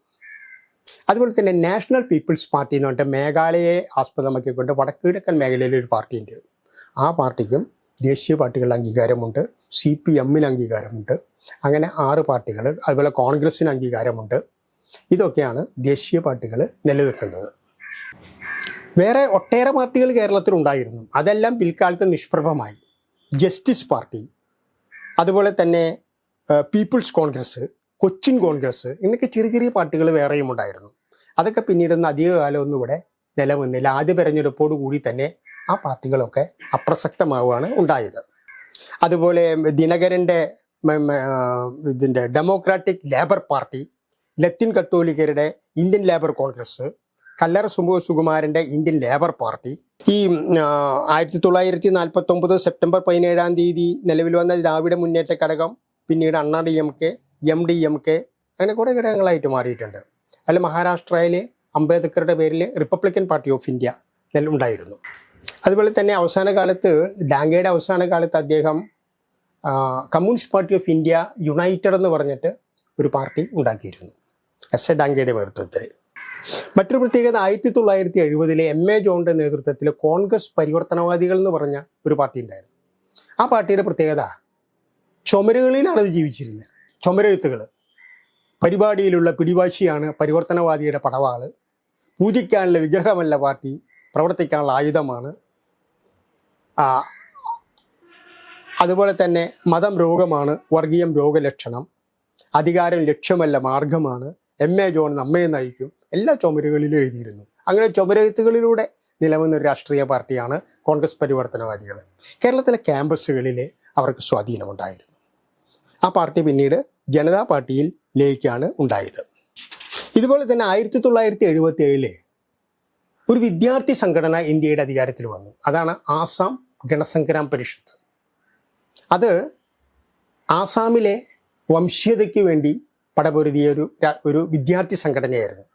അതുപോലെ തന്നെ നാഷണൽ പീപ്പിൾസ് പാർട്ടി എന്ന് പറഞ്ഞിട്ട് മേഘാലയയെ ആസ്പദമാക്കിക്കൊണ്ട് വടക്കുകിഴക്കൻ മേഖലയിലെ ഒരു പാർട്ടിയുണ്ട്. ആ പാർട്ടിക്കും ദേശീയ പാർട്ടികളുടെ അംഗീകാരമുണ്ട് സി പി എമ്മിന് അംഗീകാരമുണ്ട് അങ്ങനെ ആറ് പാർട്ടികൾ അതുപോലെ കോൺഗ്രസിന് അംഗീകാരമുണ്ട്. ഇതൊക്കെയാണ് ദേശീയ പാർട്ടികൾ നിലനിൽക്കുന്നത്. വേറെ ഒട്ടേറെ പാർട്ടികൾ കേരളത്തിൽ ഉണ്ടായിരുന്നു. അതെല്ലാം പിൽക്കാലത്ത് നിഷ്പ്രഭമായി. ജസ്റ്റിസ് പാർട്ടി അതുപോലെ തന്നെ പീപ്പിൾസ് കോൺഗ്രസ് കൊച്ചിൻ കോൺഗ്രസ് എന്നൊക്കെ ചെറിയ ചെറിയ പാർട്ടികൾ വേറെയും ഉണ്ടായിരുന്നു. അതൊക്കെ പിന്നീടൊന്നും അധിക കാലമൊന്നും ഇവിടെ നിലനിന്നില്ല. ആദ്യ തെരഞ്ഞെടുപ്പോട് കൂടി തന്നെ ആ പാർട്ടികളൊക്കെ അപ്രസക്തമാവുകയാണ് ഉണ്ടായത്. അതുപോലെ ദിനകരന്റെ ഇതിന്റെ ഡെമോക്രാറ്റിക് ലേബർ പാർട്ടി ലത്തിൻ കത്തോലിക്കരുടെ ഇന്ത്യൻ ലേബർ കോൺഗ്രസ് കല്ലറ സുകുമാരന്റെ ഇന്ത്യൻ ലേബർ പാർട്ടി. ഈ ആയിരത്തി തൊള്ളായിരത്തി നാൽപ്പത്തി ഒമ്പത് സെപ്റ്റംബർ പതിനേഴാം തീയതി നിലവിൽ വന്ന ദ്രാവിഡ മുന്നേറ്റ ഘടകം പിന്നീട് Anna D M K M D M K അങ്ങനെ കുറേ ഘടകങ്ങളായിട്ട് മാറിയിട്ടുണ്ട്. അതിൽ മഹാരാഷ്ട്രയിലെ അംബേദ്കറുടെ പേരിൽ റിപ്പബ്ലിക്കൻ പാർട്ടി ഓഫ് ഇന്ത്യ ഉണ്ടായിരുന്നു. അതുപോലെ തന്നെ അവസാന കാലത്ത് ഡാങ്കയുടെ അവസാന കാലത്ത് അദ്ദേഹം communist party of India united എന്ന് പറഞ്ഞിട്ട് ഒരു പാർട്ടി ഉണ്ടാക്കിയിരുന്നു. എസ് എ ഡാങ്കയുടെ നേതൃത്വത്തിൽ. മറ്റൊരു പ്രത്യേകത ആയിരത്തി തൊള്ളായിരത്തി എഴുപതിലെ എം എ ജോണിന്റെ നേതൃത്വത്തിൽ കോൺഗ്രസ് പരിവർത്തനവാദികൾ എന്ന് പറഞ്ഞ ഒരു പാർട്ടി ഉണ്ടായിരുന്നു. ആ പാർട്ടിയുടെ പ്രത്യേകത ചുമരുകളിലാണ് അത് ജീവിച്ചിരുന്നത്. ചുമരെഴുത്തുകൾ പരിപാടിയിലുള്ള പിടിവാശിയാണ് പരിവർത്തനവാദിയുടെ പടവാൾ പൂജിക്കാനുള്ള വിഗ്രഹമല്ല പാർട്ടി. പ്രവർത്തിക്കാനുള്ള ആയുധമാണ്. അതുപോലെ തന്നെ മതം രോഗമാണ് വർഗീയം രോഗലക്ഷണം. അധികാരം ലക്ഷ്യമല്ല മാർഗമാണ്. എം എ ജോൺ നമ്മെ നയിക്കും. എല്ലാ ചുമരുകളിലും എഴുതിയിരുന്നു. അങ്ങനെ ചുമരെഴുത്തുകളിലൂടെ നിലവുന്ന ഒരു രാഷ്ട്രീയ പാർട്ടിയാണ് കോൺഗ്രസ് പരിവർത്തനവാദികൾ കേരളത്തിലെ ക്യാമ്പസുകളിൽ അവർക്ക് സ്വാധീനമുണ്ടായിരുന്നു. ആ പാർട്ടി പിന്നീട് ജനതാ പാർട്ടിയിൽ ലയിക്കാണ് ഉണ്ടായത്. ഇതുപോലെ തന്നെ ആയിരത്തി തൊള്ളായിരത്തി എഴുപത്തി ഏഴിൽ ഒരു വിദ്യാർത്ഥി സംഘടന ഇന്ത്യയുടെ അധികാരത്തിൽ വന്നു. അതാണ് ആസാം ഗണസംഗ്രാം പരിഷത്ത്. അത് ആസാമിലെ വംശീയതയ്ക്ക് വേണ്ടി പടപൊരുതിയ ഒരു ഒരു വിദ്യാർത്ഥി സംഘടനയായിരുന്നു.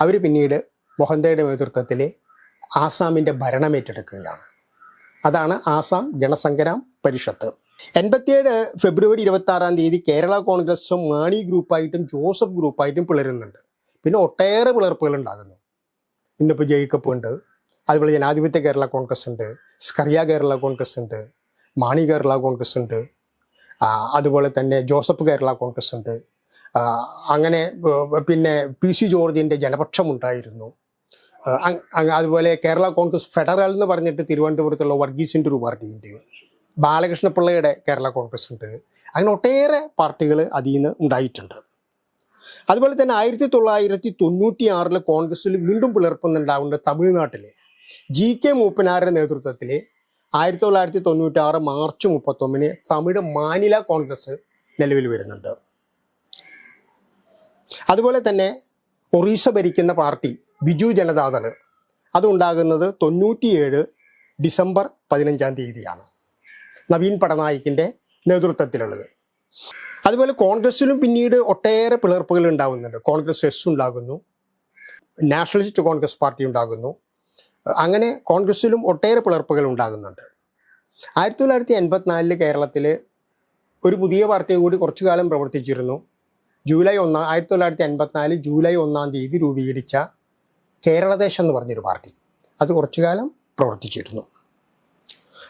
അവർ പിന്നീട് മൊഹന്തയുടെ നേതൃത്വത്തിൽ ആസാമിന്റെ ഭരണം ഏറ്റെടുക്കുകയാണ്. അതാണ് ആസാം ഗണസംഗ്രാം പരിഷത്ത്. എൺപത്തിയേഴ് ഫെബ്രുവരി ഇരുപത്തി ആറാം തീയതി കേരള കോൺഗ്രസും മാണി ഗ്രൂപ്പായിട്ടും ജോസഫ് ഗ്രൂപ്പായിട്ടും പിളരുന്നുണ്ട്. പിന്നെ ഒട്ടേറെ പിളർപ്പുകൾ ഉണ്ടാകുന്നു. ഇന്നിപ്പോൾ ജയിക്കപ്പ് ഉണ്ട്. അതുപോലെ ജനാധിപത്യ കേരള കോൺഗ്രസ് ഉണ്ട്. സ്കറിയ കേരള കോൺഗ്രസ് ഉണ്ട്. മാണി കേരള കോൺഗ്രസ് ഉണ്ട്. അതുപോലെ തന്നെ ജോസഫ് കേരള കോൺഗ്രസ് ഉണ്ട്. അങ്ങനെ പിന്നെ പി സി ജോർജിന്റെ ജനപക്ഷം ഉണ്ടായിരുന്നു ആ, അങ്- അങ് അതുപോലെ കേരള കോൺഗ്രസ് ഫെഡറൽ എന്ന് പറഞ്ഞിട്ട് തിരുവനന്തപുരത്തുള്ള വർഗീസിന്റെ ഒരു പാർട്ടിയുണ്ട്. ബാലകൃഷ്ണപിള്ളയുടെ കേരള കോൺഗ്രസ് ഉണ്ട്. അങ്ങനെ ഒട്ടേറെ പാർട്ടികൾ അതിൽ നിന്ന് ഉണ്ടായിട്ടുണ്ട്. അതുപോലെ തന്നെ ആയിരത്തി തൊള്ളായിരത്തി തൊണ്ണൂറ്റി ആറിൽ കോൺഗ്രസ്സിൽ വീണ്ടും പിളർപ്പുന്നുണ്ടാവുന്ന തമിഴ്നാട്ടിലെ. ജി കെ മൂപ്പനാരുടെ നേതൃത്വത്തിൽ ആയിരത്തി തൊള്ളായിരത്തി തൊണ്ണൂറ്റി ആറ് മാർച്ച് മുപ്പത്തൊന്നിന് തമിഴ് മാനില കോൺഗ്രസ് നിലവിൽ വരുന്നുണ്ട്. അതുപോലെ തന്നെ ഒറീസ ഭരിക്കുന്ന പാർട്ടി ബിജു ജനതാദൾ അതുണ്ടാകുന്നത് തൊണ്ണൂറ്റിയേഴ് ഡിസംബർ പതിനഞ്ചാം തീയതിയാണ്. നവീൻ പടനായിക്കിന്റെ നേതൃത്വത്തിലുള്ളത്. അതുപോലെ കോൺഗ്രസിലും പിന്നീട് ഒട്ടേറെ പിളർപ്പുകൾ ഉണ്ടാകുന്നുണ്ട് കോൺഗ്രസ് എസ് ഉണ്ടാകുന്നു. നാഷണലിസ്റ്റ് കോൺഗ്രസ് പാർട്ടി ഉണ്ടാകുന്നു. അങ്ങനെ കോൺഗ്രസിലും ഒട്ടേറെ പിളർപ്പുകൾ ഉണ്ടാകുന്നുണ്ട്. ആയിരത്തി തൊള്ളായിരത്തി എൺപത്തിനാലിൽ കേരളത്തിൽ ഒരു പുതിയ പാർട്ടി കൂടി കുറച്ചു കാലം പ്രവർത്തിച്ചിരുന്നു. ജൂലൈ ഒന്നാം ആയിരത്തി തൊള്ളായിരത്തി എൺപത്തിനാല് ജൂലൈ ഒന്നാം തീയതി രൂപീകരിച്ച കേരളദേശം എന്ന് പറഞ്ഞൊരു പാർട്ടി. അത് കുറച്ചു കാലം പ്രവർത്തിച്ചിരുന്നു.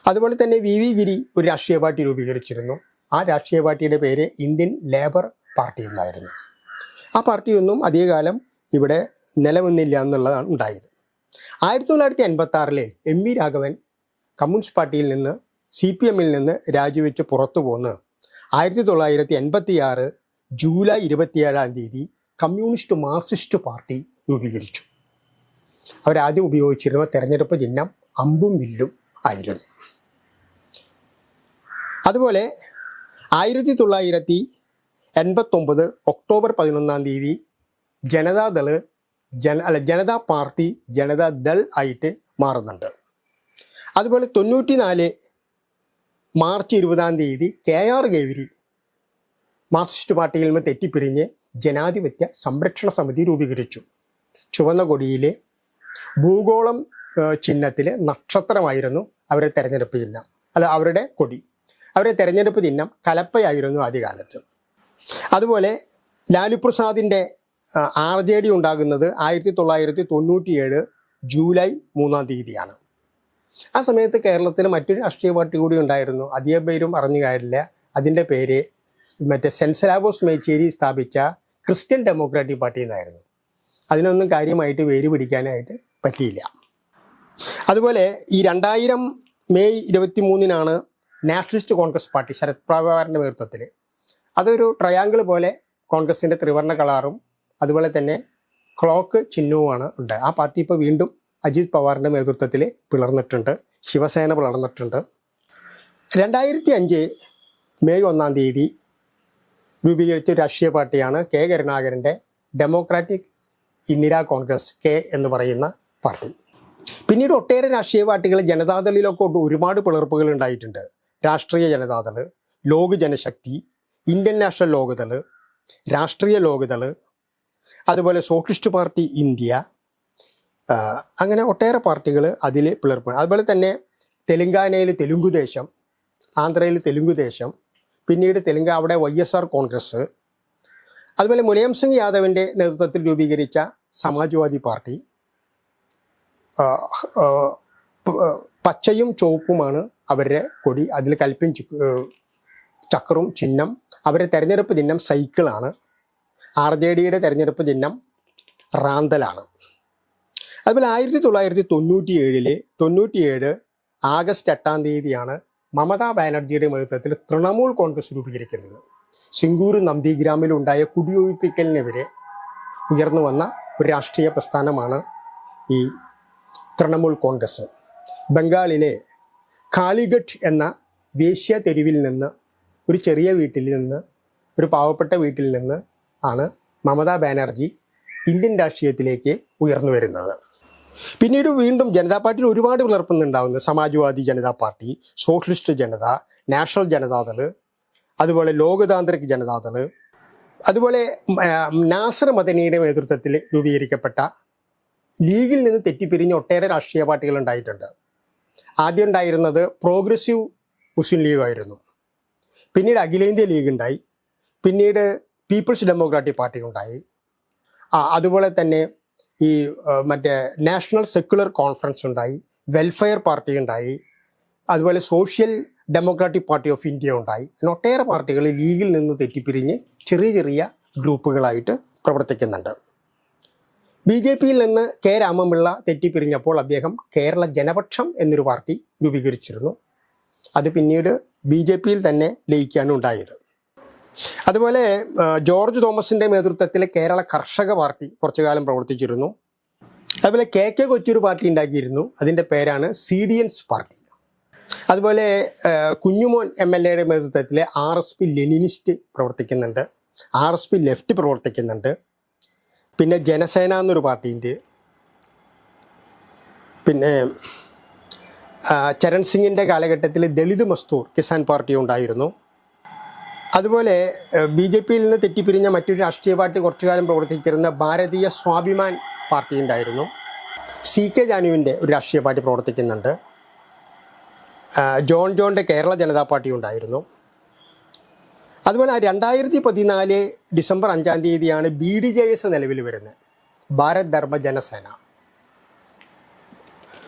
അതുപോലെ തന്നെ വി വി ഗിരി ഒരു രാഷ്ട്രീയ പാർട്ടി രൂപീകരിച്ചിരുന്നു. ആ രാഷ്ട്രീയ പാർട്ടിയുടെ പേര് ഇന്ത്യൻ ലേബർ പാർട്ടി എന്നായിരുന്നു. ആ പാർട്ടിയൊന്നും അധികകാലം ഇവിടെ നിലനിന്നില്ല എന്നുള്ളതാണ് ഉണ്ടായത്. ആയിരത്തി തൊള്ളായിരത്തി എൺപത്തി ആറിലെ എം വി രാഘവൻ കമ്മ്യൂണിസ്റ്റ് പാർട്ടിയിൽ നിന്ന് സി പി എമ്മിൽ നിന്ന് രാജിവെച്ച് പുറത്തു പോന്ന് ആയിരത്തി തൊള്ളായിരത്തി എൺപത്തി ആറ് ജൂലൈ ഇരുപത്തിയേഴാം തീയതി കമ്മ്യൂണിസ്റ്റ് മാർക്സിസ്റ്റ് പാർട്ടി രൂപീകരിച്ചു. അവരാദ്യം ഉപയോഗിച്ചിരുന്ന തെരഞ്ഞെടുപ്പ് ചിഹ്നം അമ്പും വില്ലും ആയിരുന്നു. അതുപോലെ ആയിരത്തി തൊള്ളായിരത്തി എൺപത്തൊമ്പത് ഒക്ടോബർ പതിനൊന്നാം തീയതി ജനതാദൾ ജന അല്ല ജനതാ പാർട്ടി ജനതാദൾ ആയിട്ട് മാറുന്നുണ്ട്. അതുപോലെ തൊണ്ണൂറ്റി നാല് മാർച്ച് ഇരുപതാം തീയതി കെ ആർ ഗേവരി മാർക്സിസ്റ്റ് പാർട്ടിയിൽ നിന്ന് തെറ്റിപ്പിരിഞ്ഞ് ജനാധിപത്യ സംരക്ഷണ സമിതി രൂപീകരിച്ചു. ചുവന്ന കൊടിയിലെ ഭൂഗോളം ചിഹ്നത്തിലെ നക്ഷത്രമായിരുന്നു അവരെ തെരഞ്ഞെടുപ്പ് ചിഹ്നം. അല്ല അവരുടെ കൊടി. അവരെ തെരഞ്ഞെടുപ്പ് ചിഹ്നം കലപ്പയായിരുന്നു ആദ്യകാലത്ത്. അതുപോലെ ലാലു പ്രസാദിന്റെ ആർ ജെ ഡി ഉണ്ടാകുന്നത് ആയിരത്തി തൊള്ളായിരത്തി തൊണ്ണൂറ്റിയേഴ് ജൂലൈ മൂന്നാം തീയതിയാണ്. ആ സമയത്ത് കേരളത്തിൽ മറ്റൊരു രാഷ്ട്രീയ പാർട്ടി കൂടി ഉണ്ടായിരുന്നു. അധികം പേരും അറിഞ്ഞു കാര്യമില്ല അതിന്റെ പേര് മറ്റേ സെൻസലാബോസ് മേച്ചേരി സ്ഥാപിച്ച ക്രിസ്ത്യൻ ഡെമോക്രാറ്റിക് പാർട്ടി എന്നായിരുന്നു. അതിനൊന്നും കാര്യമായിട്ട് വേര് പിടിക്കാനായിട്ട് പറ്റിയില്ല. അതുപോലെ ഈ രണ്ടായിരം മെയ് ഇരുപത്തി മൂന്നിനാണ് നാഷണലിസ്റ്റ് കോൺഗ്രസ് പാർട്ടി ശരത് പവാറിന്റെ നേതൃത്വത്തിൽ അതൊരു ട്രയാങ്കിൾ പോലെ കോൺഗ്രസിന്റെ ത്രിവർണ കളാറും അതുപോലെ തന്നെ ക്ലോക്ക് ചിഹ്നവുമാണ് ഉണ്ട്. ആ പാർട്ടി ഇപ്പോൾ വീണ്ടും അജിത് പവാറിന്റെ നേതൃത്വത്തിൽ പിളർന്നിട്ടുണ്ട്. ശിവസേന പിളർന്നിട്ടുണ്ട്. രണ്ടായിരത്തി അഞ്ച് മെയ് ഒന്നാം തീയതി രൂപീകരിച്ച രാഷ്ട്രീയ പാർട്ടിയാണ് കെ കരുണാകരന്റെ ഡെമോക്രാറ്റിക് ഇന്ദിരാ കോൺഗ്രസ് കെ എന്ന് പറയുന്ന പാർട്ടി. പിന്നീട് ഒട്ടേറെ രാഷ്ട്രീയ പാർട്ടികൾ ജനതാദളിലൊക്കെ ഒരുപാട് പിളർപ്പുകൾ ഉണ്ടായിട്ടുണ്ട്. രാഷ്ട്രീയ ജനതാദൾ ലോക് ജനശക്തി ഇന്ത്യൻ നാഷണൽ ലോകദൾ രാഷ്ട്രീയ ലോകദൾ അതുപോലെ സോഷ്യലിസ്റ്റ് പാർട്ടി ഇന്ത്യ അങ്ങനെ ഒട്ടേറെ പാർട്ടികൾ അതിൽ പിളർപ്പ്. അതുപോലെ തന്നെ തെലുങ്കാനയിൽ തെലുങ്കുദേശം ആന്ധ്രയിൽ തെലുങ്കുദേശം പിന്നീട് തെലുങ്ക് അവിടെ വൈ എസ് ആർ കോൺഗ്രസ്. അതുപോലെ മുലയം സിംഗ് യാദവിന്റെ നേതൃത്വത്തിൽ രൂപീകരിച്ച സമാജ്വാദി പാർട്ടി. പച്ചയും ചുവപ്പുമാണ് അവരുടെ കൊടി. അതിൽ കൽപ്പിൻ ചക്രവും ചിഹ്നം. അവരുടെ തെരഞ്ഞെടുപ്പ് ചിഹ്നം സൈക്കിളാണ് ആർ ജെ ഡിയുടെ തെരഞ്ഞെടുപ്പ് ചിഹ്നം റാന്തലാണ്. അതുപോലെ ആയിരത്തി തൊള്ളായിരത്തി തൊണ്ണൂറ്റി ഏഴിലെ തൊണ്ണൂറ്റിയേഴ് ആഗസ്റ്റ് എട്ടാം തീയതിയാണ് മമതാ ബാനർജിയുടെ നേതൃത്വത്തിൽ തൃണമൂൽ കോൺഗ്രസ് രൂപീകരിക്കുന്നത്. സിംഗൂർ നന്ദിഗ്രാമിലുണ്ടായ കുടിയൊഴിപ്പിക്കലിനെതിരെ ഉയർന്നു വന്ന ഒരു രാഷ്ട്രീയ പ്രസ്ഥാനമാണ് ഈ തൃണമൂൽ കോൺഗ്രസ്. ബംഗാളിലെ കാളിഘട്ട് എന്ന വേശ്യ തെരുവിൽ നിന്ന് ഒരു ചെറിയ വീട്ടിൽ നിന്ന് ഒരു പാവപ്പെട്ട വീട്ടിൽ നിന്ന് ആണ് മമതാ ബാനർജി ഇന്ത്യൻ രാഷ്ട്രീയത്തിലേക്ക് ഉയർന്നു വരുന്നത്. പിന്നീട് വീണ്ടും ജനതാ പാർട്ടിയിൽ ഒരുപാട് പിളർപ്പുന്നുണ്ടാവുന്നു Samajwadi Janata party socialist Janata national Janata Dal അതുപോലെ ലോകതാന്ത്രിക് ജനതാദൾ അതുപോലെ നാസർ മദനിയുടെ നേതൃത്വത്തിൽ രൂപീകരിക്കപ്പെട്ട ലീഗിൽ നിന്ന് തെറ്റിപ്പിരിഞ്ഞ ഒട്ടേറെ രാഷ്ട്രീയ പാർട്ടികൾ ഉണ്ടായിട്ടുണ്ട്. ആദ്യം ഉണ്ടായിരുന്നത് പ്രോഗ്രസീവ് മുസ്ലിം ലീഗ് ആയിരുന്നു. പിന്നീട് അഖിലേന്ത്യാ ലീഗ് ഉണ്ടായി. പിന്നീട് പീപ്പിൾസ് ഡെമോക്രാറ്റിക് പാർട്ടി ഉണ്ടായി. അതുപോലെ തന്നെ ഈ മറ്റേ നാഷണൽ സെക്യുലർ കോൺഫറൻസ് ഉണ്ടായി വെൽഫെയർ പാർട്ടി ഉണ്ടായി അതുപോലെ social democratic party of India ഉണ്ടായി. ഒട്ടേറെ പാർട്ടികൾ ലീഗിൽ നിന്ന് തെറ്റിപ്പിരിഞ്ഞ് ചെറിയ ചെറിയ ഗ്രൂപ്പുകളായിട്ട് പ്രവർത്തിക്കുന്നുണ്ട്. ബി ജെ പിയിൽ നിന്ന് കെ രാമപിള്ള തെറ്റിപ്പിരിഞ്ഞപ്പോൾ അദ്ദേഹം കേരള ജനപക്ഷം എന്നൊരു പാർട്ടി രൂപീകരിച്ചിരുന്നു. അത് പിന്നീട് ബി ജെ പിയിൽ തന്നെ ലയിക്കാണ് ഉണ്ടായത് അതുപോലെ ജോർജ് തോമസിന്റെ നേതൃത്വത്തിൽ കേരള കർഷക പാർട്ടി കുറച്ചു കാലം പ്രവർത്തിച്ചിരുന്നു. അതുപോലെ കെ കെ കൊച്ചൊരു പാർട്ടി ഉണ്ടാക്കിയിരുന്നു. അതിന്റെ പേരാണ് സി ഡി എൻസ് പാർട്ടി. അതുപോലെ കുഞ്ഞുമോൻ എം എൽ എയുടെ നേതൃത്വത്തിൽ ആർ എസ് പി ലെനിനിസ്റ്റ് പ്രവർത്തിക്കുന്നുണ്ട്. ആർ എസ് പി ലെഫ്റ്റ് പ്രവർത്തിക്കുന്നുണ്ട്. പിന്നെ ജനസേന എന്നൊരു പാർട്ടിയുണ്ട്. പിന്നെ ചരൺ സിംഗിന്റെ കാലഘട്ടത്തിൽ ദളിത് മസ്തൂർ കിസാൻ പാർട്ടി ഉണ്ടായിരുന്നു. അതുപോലെ ബി ജെ പിയിൽ നിന്ന് തെറ്റിപ്പിരിഞ്ഞ മറ്റൊരു രാഷ്ട്രീയ പാർട്ടി കുറച്ചു കാലം പ്രവർത്തിച്ചിരുന്ന ഭാരതീയ സ്വാഭിമാൻ പാർട്ടി ഉണ്ടായിരുന്നു. സി കെ ജാനുവിന്റെ ഒരു രാഷ്ട്രീയ പാർട്ടി പ്രവർത്തിക്കുന്നുണ്ട്. ജോൺ ജോണിന്റെ കേരള ജനതാ പാർട്ടി ഉണ്ടായിരുന്നു. അതുപോലെ രണ്ടായിരത്തി പതിനാല് ഡിസംബർ അഞ്ചാം തീയതിയാണ് ബി ഡി ജെ എസ് നിലവിൽ വരുന്നത്. ഭാരത് ധർമ്മ ജനസേന.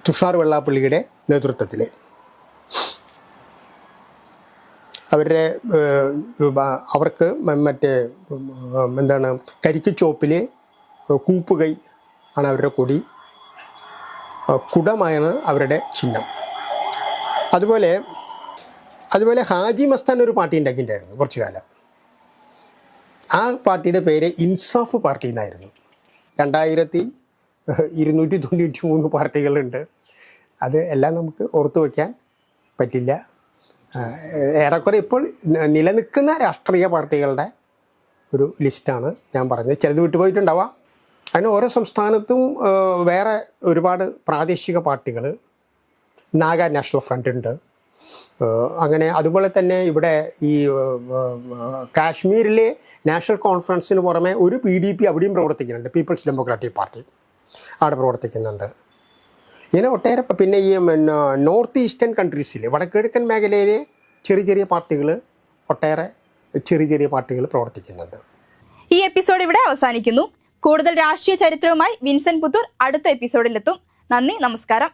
തുഷാർ വെള്ളാപ്പള്ളിയുടെ നേതൃത്വത്തിൽ. അവരുടെ അവർക്ക് മറ്റേ എന്താണ് കരിക്ക് ചോപ്പിലെ കൂപ്പുകൈ ആണ് അവരുടെ കൊടി. കുടമാണ് അവരുടെ ചിഹ്നം. അതുപോലെ അതുപോലെ ഹാജി മസ്താൻ ഒരു പാർട്ടി ഉണ്ടാക്കിയിട്ടുണ്ടായിരുന്നു കുറച്ചു കാലം. ആ പാർട്ടിയുടെ പേര് ഇൻസാഫ് പാർട്ടി എന്നായിരുന്നു. രണ്ടായിരത്തി ഇരുന്നൂറ്റി തൊണ്ണൂറ്റി മൂന്ന് പാർട്ടികളുണ്ട്. അത് എല്ലാം നമുക്ക് ഓർത്തു വയ്ക്കാൻ പറ്റില്ല. ഏറെക്കുറെ ഇപ്പോൾ നിലനിൽക്കുന്ന രാഷ്ട്രീയ പാർട്ടികളുടെ ഒരു ലിസ്റ്റാണ് ഞാൻ പറഞ്ഞത്. ചിലത് വിട്ടുപോയിട്ടുണ്ടാവാം. അതിന് ഓരോ സംസ്ഥാനത്തും വേറെ ഒരുപാട് പ്രാദേശിക പാർട്ടികൾ നാഗ നാഷണൽ ഫ്രണ്ട് ഉണ്ട്. അങ്ങനെ അതുപോലെ തന്നെ ഇവിടെ ഈ കാശ്മീരിലെ നാഷണൽ കോൺഫറൻസിന് പുറമെ ഒരു പി ഡി പി അവിടെയും പ്രവർത്തിക്കുന്നുണ്ട്. People's democratic party. അവിടെ പ്രവർത്തിക്കുന്നുണ്ട്. ഇങ്ങനെ ഒട്ടേറെ പിന്നെ ഈ നോർത്ത് ഈസ്റ്റേൺ കൺട്രീസിൽ വടക്കിഴക്കൻ മേഖലയിലെ ചെറിയ ചെറിയ പാർട്ടികൾ ഒട്ടേറെ ചെറിയ ചെറിയ പാർട്ടികൾ പ്രവർത്തിക്കുന്നുണ്ട്. ഈ എപ്പിസോഡ് ഇവിടെ അവസാനിക്കുന്നു. കൂടുതൽ രാഷ്ട്രീയ ചരിത്രവുമായി വിൻസെന്റ് പുത്തൂർ അടുത്ത എപ്പിസോഡിലെത്തും. നന്ദി നമസ്കാരം.